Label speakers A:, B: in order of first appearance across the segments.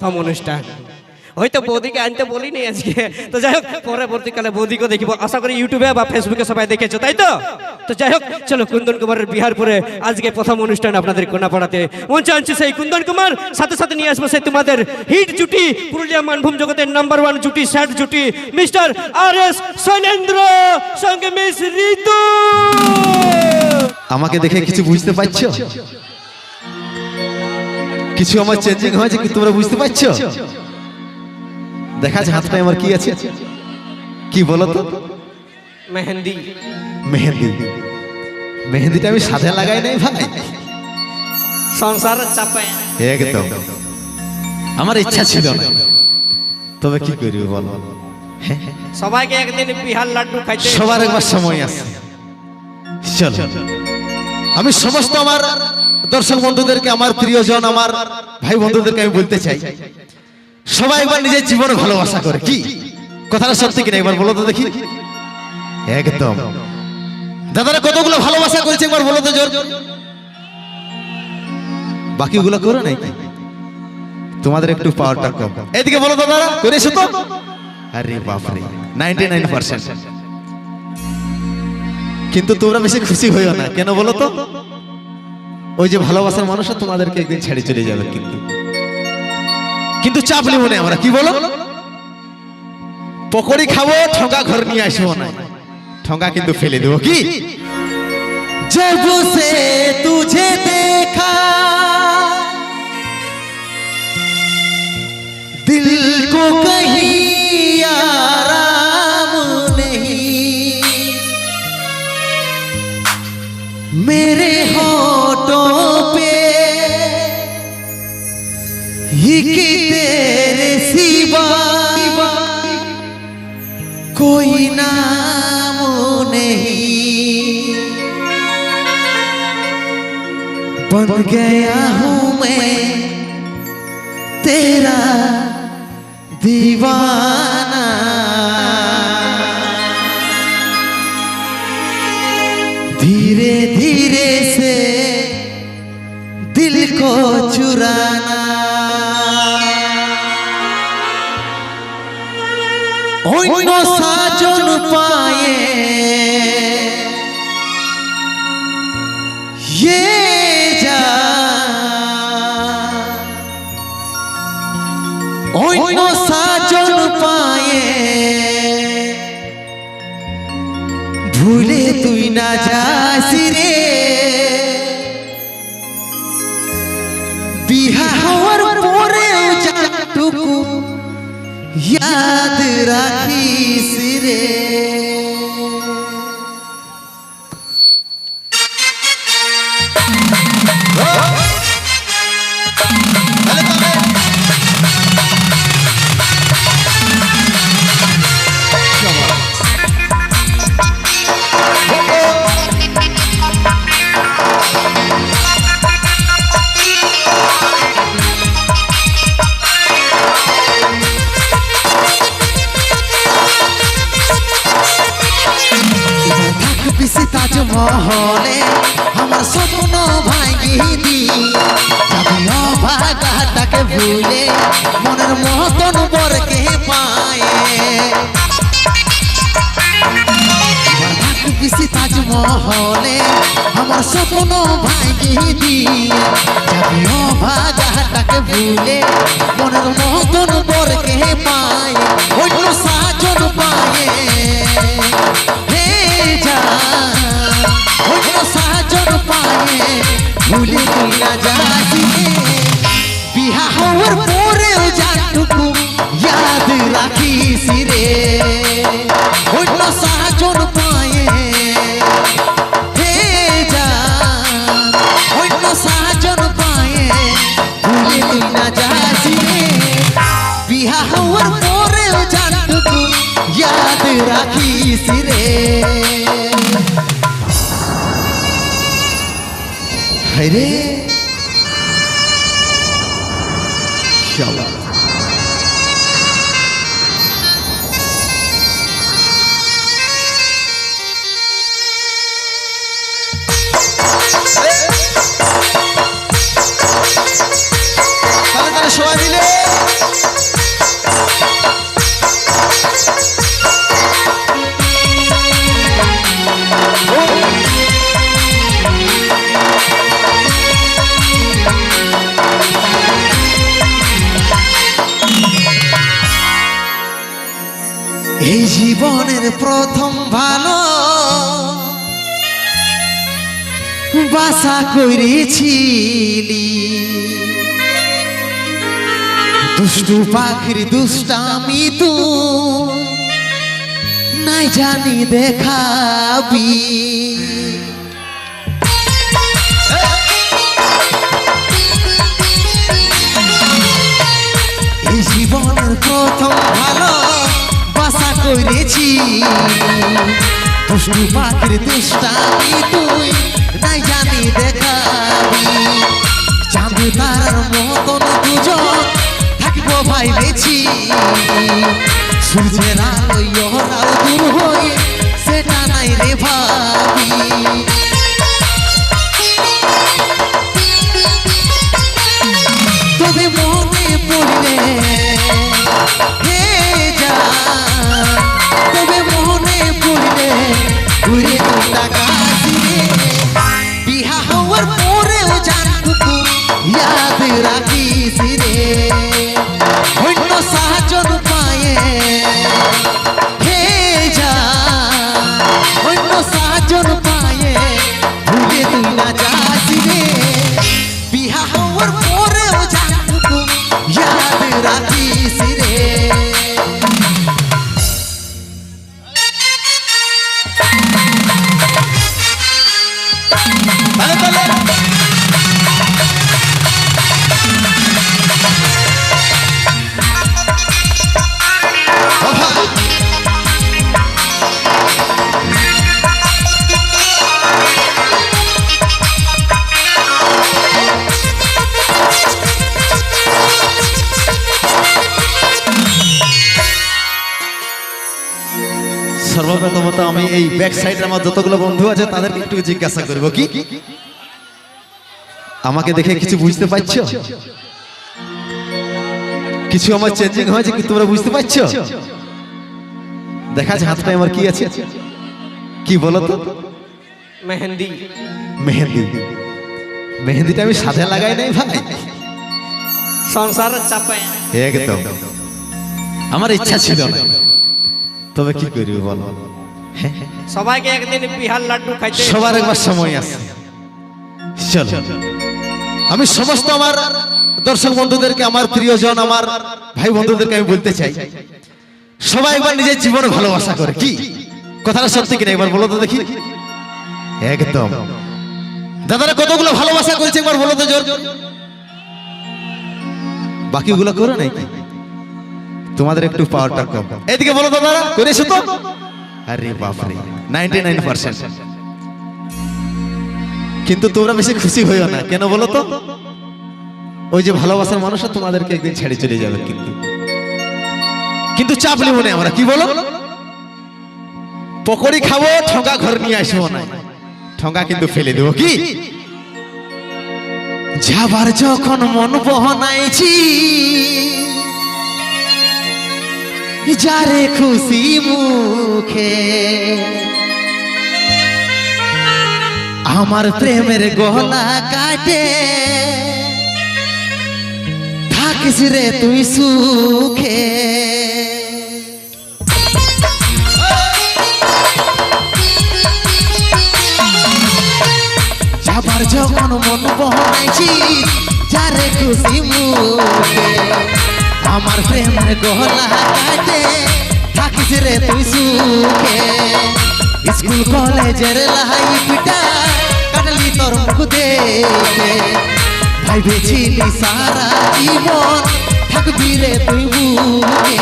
A: প্রথম অনুষ্ঠান। হয়তো বৌদিকে আনতে বলিনি আজকে। তো যাই হোক, পরবর্তীকালে বৌদিকে দেখিব। আশা করি ইউটিউবে বা ফেসবুকে সবাই দেখেছ, তাই তো? তো যাই হোক, চলো কুন্দন কুমারের বিহার পরে আজকে প্রথম অনুষ্ঠান আপনাদের কোনাপাড়াতে। মঞ্চে আনছি সেই কুন্দন কুমার, সাথে সাথে নিয়ে আসব সেই তোমাদের হিট জুটি, পুরুলিয়া মানভূম জগতের নাম্বার ওয়ান জুটি স্যাট জুটি মিস্টার আর এস শৈলেন্দ্র, সঙ্গে মিস ঋতু।
B: আমাকে দেখে কিছু বুঝতে পারছ? কিছু আমার চেঞ্জিং হয়েছে কি তোমরা বুঝতে পারছ? দেখা যাচ্ছে হাতটায় আমার কি আছে। কি বলো তো?
A: মেহেন্দি।
B: মেহেন্দি। মেহেন্দিটা আমি সাধে লাগাই নাই ভাই।
A: সংসার চাপায়
B: একদম। আমার ইচ্ছা ছিল না। তবে কি করবি বলো? হ্যাঁ,
A: সবাইকে একদিন বিহার লাড্ডু খাইতে
B: সবার একবার সময় আছে। চলো। আমি সমস্ত আমার দর্শক বন্ধুদেরকে আমার প্রিয়জন, আমার ভাই বন্ধুদেরকে আমি বলতে চাই, সবাই একবার নিজের জীবনে ভালোবাসা করে, কি? কথাটা সত্যি কিনা একবার বলো তো দেখি। একদম। দাদারা কতগুলো ভালোবাসা করেছে একবার বলো তো জোর। বাকিগুলো করো নাকি তোমাদের একটু পাওয়ারটা কম। এদিকে বলো দাদারা করেছ তো। আরে বাপরে নাইনটি নাইন পার্সেন্ট কিন্তু তোমরা বেশি খুশি হইও না, কেন বলো তো? ওই যে ভালোবাসার মানুষ তোমাদেরকে একদিন ছেড়ে চলে যাবে কিন্তু। কিন্তু চাপ নেব না আমরা, কি বলো? পকোড়ি খাব ঠোঙ্গা ঘর নিয়ে আসব না। ঠোঙ্গা কিন্তু ফেলে দেবো, কি?
C: যে বসে ही तेरे सिवा कोई नाम नहीं। बन गया हूँ मैं तेरा दीवाना। ये जा। অন্য সাজন পায়ে ভুলে তুই না যাস রে বিহা হওয়ার পরে যাটুকু ইয়াদ রাখিস রে থাকবিসি তাজমহলে আমার স্বপ্ন ভাঙি দি যাবি অভাগাটাকে ভুলে, মনের মতন বরকে পায়ে। থাকবিসি তাজমহলে আমার স্বপ্ন ভাঙি দি যাবি অভাগাটাকে ভুলে, মনের মতন যা অন্য সাজন পায়ে ভুলে তুই না যাসি বিহা হওয়ার পরেও
B: সবাই
C: এই জীবনের প্রথম ভালো বাসা করেছিলি দুষ্টু পাখির দুষ্টামি তু নাই জানি দেখাবি। এই জীবনের প্রথম ভালো বাসা করেছি। দুষ্টু পাখির দুষ্টামি তুই নাই জানি দেখাবি। চাঁদ মতন দুজন ভাই বেছি। সূর্যের আলোয় দূর হয়ে সেটা নাই রে ভাবি।
B: সর্বপ্রথমত আমি এই ব্যাক সাইডে আমার যতগুলো বন্ধু আছে তাদেরকে একটু জিজ্ঞাসা করব কি? আমাকে দেখে কিছু বুঝতে পারছ? কিছু আমার চেঞ্জিং হয়েছে কি তোমরা বুঝতে পারছ? দেখা যায় হাতটায় আমার কি আছে। কি বলো তো?
A: মেহেন্দি।
B: মেহেন্দি। মেহেন্দিটা আমি সাথে লাগাই নাই ভাই।
A: সংসারের চাপে
B: একদম। আমার ইচ্ছা ছিল না। তবে কি করবি বলো?
A: সবাইকে একদিন বিহার লাড্ডু খাইতে
B: সবার একবার সময় আছে। চলো। আমি সমস্ত আমার দর্শক বন্ধুদেরকে আমার প্রিয়জন আমার ভাই বন্ধুদেরকে আমি বলতে চাই সবাই একবার নিজের জীবনে ভালোবাসা করে কি? কথাটা সত্যি কিনা একবার বলো তো দেখি। একদম। দাদারা কতগুলো ভালোবাসা করেছে একবার বলো তো জোর। বাকিগুলো করো নাকি? তোমাদের একটু পাওয়ারটা কম। এদিকে বলো দাদারা করেছ তো। আরে বাপরে নাইনটি নাইন পার্সেন্ট কিন্তু তোমরা বেশি খুশি হইও না, কেন বলো তো? ওই যে ভালোবাসার মানুষটা তোমাদেরকে একদিন ছেড়ে চলে যাবে কিন্তু। কিন্তু চাপ নেব না আমরা, কি বলো? পকড়ি খাব ঠঙ্গা ঘর নিয়ে আসব না। ঠঙ্গা কিন্তু ফেলে দেবো কি?
C: যাবার যখন মন বহনাইছি যারে খুশি মুখে। আমার প্রেমের গলা কাটে। থাকিস রে তুই সুখে। যাবার যখন মন বহনাইছি, যারে খুশি মুখে। আমার প্রেমের গলা কাটে। থাকিস রে তুই সুখে। স্কুল, কলেজের লাইফটা কাটলি তোর মুখ দেখে। ভাই বেছিলি সারা জীবন, থাকবি রে তুই বুকে।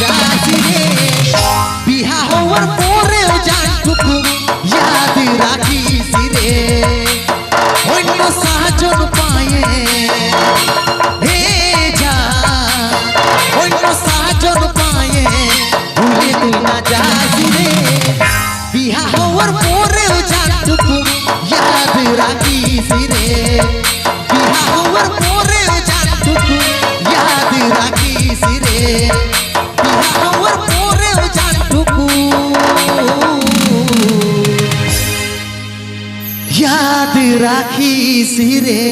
C: যাস রে। বিহা হওয়ার পরেও জানটুকু রাখিস